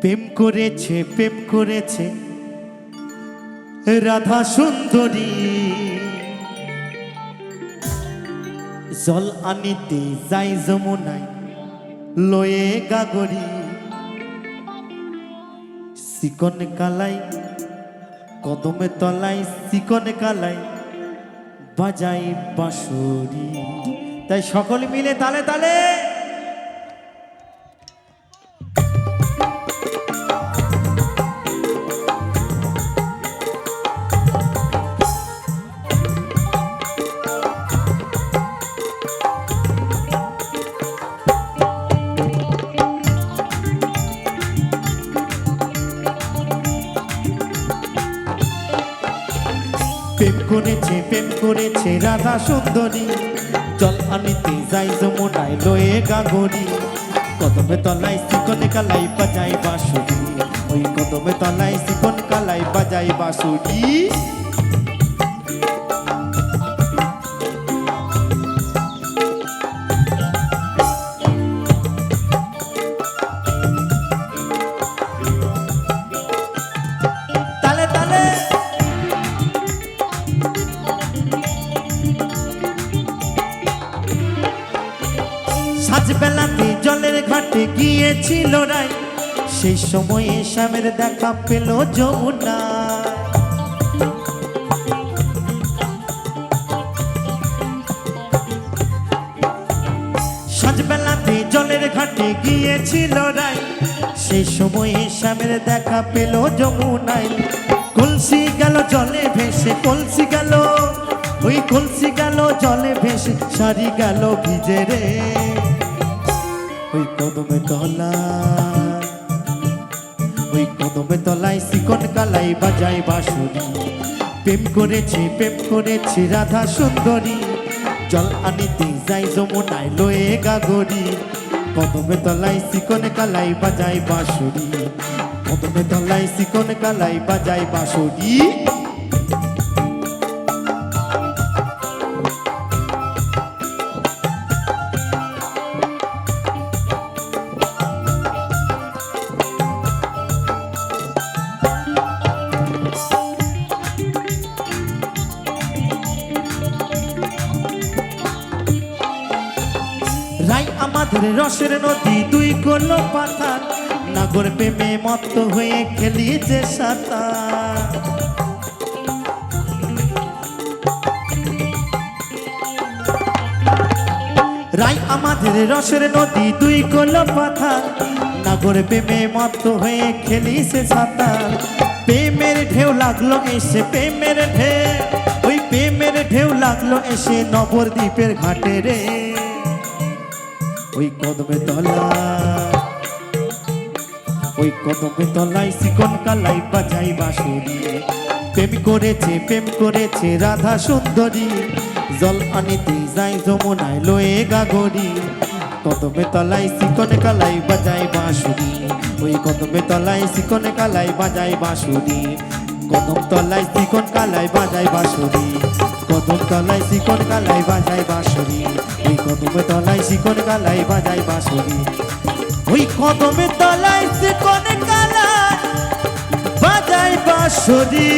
প্রেম করেছে প্রেম করেছে। রাধা সুন্দরী, জল আনিতে যাই যমুনাই লয়ে গাগরি। চিকন কালাই, কদমে তলাই চিকন কালাই, বাজাই বাঁশরি। তাই সকল মিলে তালে তালে করেছে, প্রেম করেছে রাধা সুন্দরী। জল আনিতে যাই যমুনায় লয়ে গাগরি। কদমে তলায় সিকন কালাই বাজাই বাঁশুরি। ওই কদমে তলায় সিকন কালাই বাজাই বাঁশুরি। সাজবেলাতে জলের ঘাটে গিয়েছিল রাই সেই সময়ে শ্যামের দেখা পেল যমুনা। সাজবেলাতে জলের ঘাটে গিয়েছিল রাই সেই সময়ে শ্যামের দেখা পেল যমুনাই কলসি গেল, জলে ভেসে কলসি গেল। ওই কলসি গেল, জলে ভেসে সারি গেল ভিজে রে। ওই কদমে তলা, ওই কদমে তলায় চিকন কালাই বাজাই বাঁশুরি। প্রেম করেছে প্রেম করেছে রাধা সুন্দরী। জল আনিতে যাই যমুনায় লয়ে গাগরি। কদমে তলায় চিকন কালাই বাজাই বাঁশুরি। কদমে তলায় চিকন কালাই বাজাই বাঁশুরি। রাই আমাদের রসের নদী, দুই করল পাথার নাগর প্রেমে মত্ত হয়ে খেলিয়েছে সাঁতার। রাই আমাদের রসের নদী, দুই করল পাথার নাগর প্রেমে মত্ত হয়ে খেলিছে সাঁতার। প্রেমের ঢেউ লাগল এসে, প্রেমের ঢেউ। ওই প্রেমের ঢেউ লাগল এসে নবদ্বীপের ঘাটে রে। ওই কদমে তলা ওই কদমে তলায় চিকন কালাই বাজাই বাঁশুরি প্রেম করেছে প্রেম করেছে রাধা সুন্দরী। জল আনিতে যাই যমুনায় লয়ে গাগরি কদমে তলায় চিকন কালাই বাজাই বাঁশুরি ওই কদমে তলাই চিকন কালাই বাজাই বাঁশুরি কদম তলায় চিকন কালাই বাজাই বাঁশুরি কদম তলায় চিকন কালাই বাজাই ওই কদমে তলায় শিকন গালাই বাজাই বাঁশুরি। ওই কদমে তলায় শিকন গালাই বাজাই বাঁশুরি।